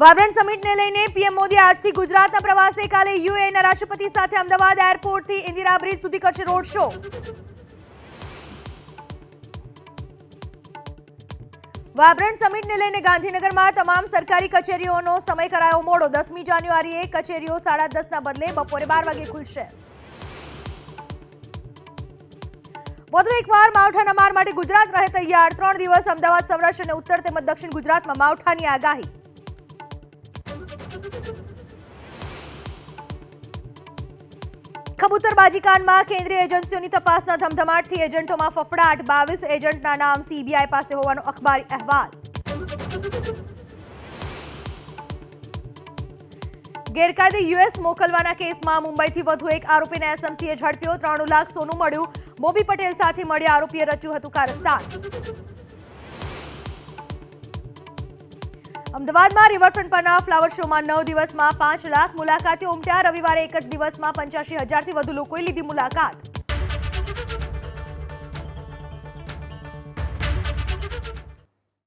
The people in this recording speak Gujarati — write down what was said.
વાયબ્રન્ટ સમિટને લઈને પીએમ મોદી આજથી ગુજરાતના પ્રવાસે કાલે યુએના રાષ્ટ્રપતિ સાથે અમદાવાદ એરપોર્ટથી ઇન્દિરા બ્રિજ સુધી કરશે રોડ શો. વાયબ્રન્ટ સમિટને લઈને ગાંધીનગરમાં તમામ સરકારી કચેરીઓનો સમય કરાયો મોડો. દસમી જાન્યુઆરીએ કચેરીઓ સાડા દસના બદલે બપોરે બાર વાગે ખુલશે. વધુ એકવાર માવઠાના માર માટે ગુજરાત રહે તૈયાર. ત્રણ દિવસ અમદાવાદ, સૌરાષ્ટ્ર અને ઉત્તર તેમજ દક્ષિણ ગુજરાતમાં માવઠાની આગાહી. કબૂતરબાજી કાંડમાં કેન્દ્રીય એજન્સીઓની તપાસના ધમધમાટથી એજન્ટોમાં ફફડાટ. બાવીસ એજન્ટના નામ સીબીઆઈ પાસે હોવાનો અખબારી અહેવાલ. ગેરકાયદે યુએસ મોકલવાના કેસમાં મુંબઈથી વધુ એક આરોપીને એસએમસીએ ઝડપ્યો. ત્રાણું લાખ સોનું મળ્યું. બોબી પટેલ સાથે મળી આરોપીએ રચ્યું હતું કારસ્તાન. અમદાવાદમાં રિવરફ્રન્ટ પરના ફ્લાવર શોમાં નવ દિવસમાં પાંચ લાખ મુલાકાતીઓ ઉમટ્યા. રવિવારે એક જ દિવસમાં પંચ્યાસી હજારથી વધુ લોકોએ લીધી મુલાકાત.